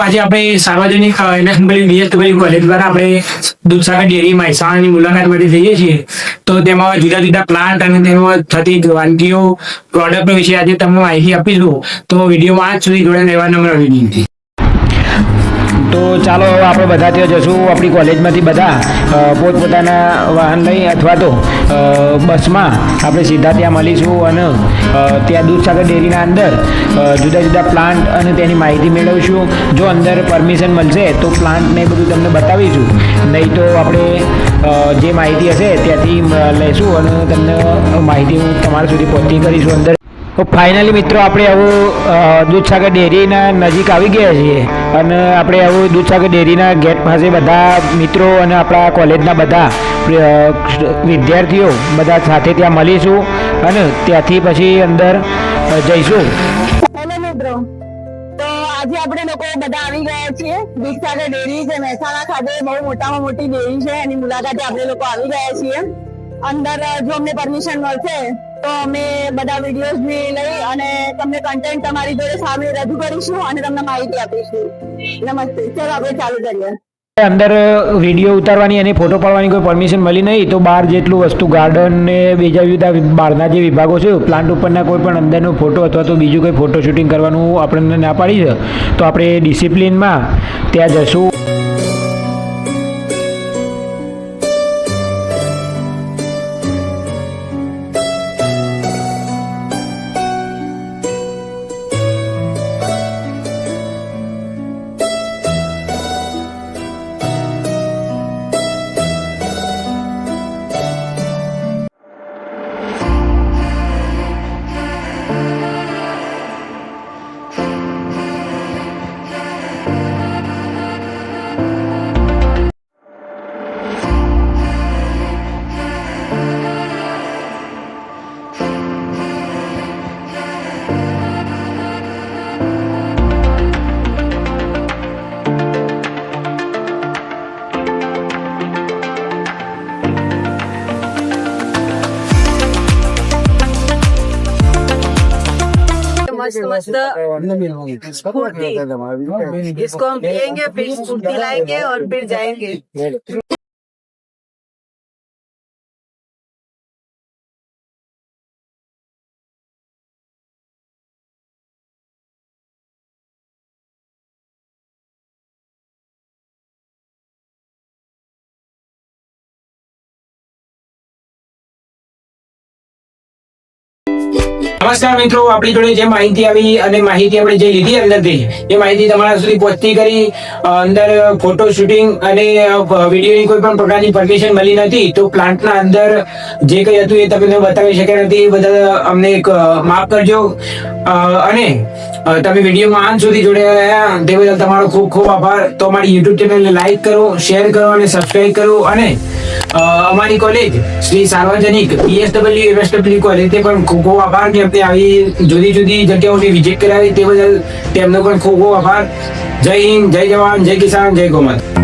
આજે આપણે સાર્વજનિક કોલેજ દ્વારા આપણે દૂધસાગર ડેરી, મહેસાણાની મુલાકાત માટે જઈએ છીએ. તો તેમાં જુદા જુદા પ્લાન્ટ અને તેમાં થતી વાનગીઓ પ્રોડક્ટ વિશે આજે તમને માહિતી આપીશું. તો વિડીયોમાં આજ સુધી જોડે રહેવા નમ્ર વિનંતી. તો ચાલો હવે આપણે બધા ત્યાં જશું, આપણી કોલેજમાંથી બધા પોતપોતાના વાહન લઈ અથવા તો બસમાં આપણે સીધા ત્યાં મળીશું અને ત્યાં દૂધસાગર ડેરીના અંદર જુદા જુદા પ્લાન્ટ અને તેની માહિતી મેળવીશું. જો અંદર પરમિશન મળશે તો પ્લાન્ટ ને બધું તમને બતાવીશું. નહીં તો આપણે જે માહિતી હશે ત્યાંથી લઈશું અને તમને માહિતી હું તમારા સુધી પહોંચી કરીશું અંદર. તો ફાઇનલી મિત્રો આપણે આવું દૂધસાગર ડેરીના નજીક આવી ગયા છીએ અને આપણે આવું દૂધસાગર ડેરીના ગેટ પાસે બધા મિત્રો અને આપણા કોલેજના બધા વિદ્યાર્થીઓ બધા સાથે ત્યાં મળીશું અને ત્યાંથી પછી અંદર જઈશું. મિત્રો. તો આજે આપણે લોકો બધા આવી ગયા છીએ. દૂધસાગર ડેરી જે મહેસાણા ખાતે, બહુ મોટામાં મોટી ડેરી છે. એની મુલાકાતે આપણે લોકો આવી ગયા છીએ. અંદર જો અમને પરમિશન મળશે તો અમે બધા વિડીયોઝની લઈ અને તમને કન્ટેન્ટ તમારી જોડે સામે રજૂ કરીશું અને તમને માહિતી આપીશું. નમસ્તે. ચલો, આપણે ચાલુ કરીએ. અંદર વીડિયો ઉતારવાની અને ફોટો પાડવાની કોઈ પરમિશન મળી નહીં, તો બહાર જેટલું વસ્તુ ગાર્ડન ને બીજા જુદા બહારના જે વિભાગો છે પ્લાન્ટ ઉપરના કોઈ પણ અંદરનો ફોટો અથવા તો બીજું કોઈ ફોટો શૂટિંગ કરવાનું આપણને ના પાડી છે, તો આપણે ડિસિપ્લિનમાં ત્યાં જશું. मस्त मस्त स्फूर्ति इसको हम पियेंगे फिर स्फूर्ति लाएंगे और फिर जाएंगे નમસ્કાર મિત્રો, આપણી જોડે જે માહિતી આવી અને માહિતી આપણે જે લીધી અંદરથી, એ માહિતી તમારા સુધી પહોંચતી કરી. અંદર ફોટો શૂટિંગ અને વિડીયોની કોઈ પણ પ્રકારની પરમિશન મળી નથી, તો પ્લાન્ટના અંદર જે કંઈ હતું એ તમને બતાવી શક્યા નથી, એ બધા અમને એક માફ કરજો. અને તમે વિડીયોમાં આન સુધી જોડાયા રહ્યા, તે બદલ તમારો ખૂબ ખૂબ આભાર. તો અમારી યુટ્યુબ ચેનલને લાઈક કરો શેર કરો અને સબસ્ક્રાઈબ કરો. અને અમારી કોલેજ શ્રી સાર્વજનિક બીએસડબલ્યુ એમએસડબલ્યુ કોલેજ તે પણ ખૂબ ખૂબ આભાર કે અમને આવી જુદી જુદી જગ્યાઓની વિઝિટ કરાવી. તે બદલ તેમનો પણ ખૂબ ખૂબ આભાર. જય હિન્દ, જય જવાન, જય કિસાન, જય ગોમાતા.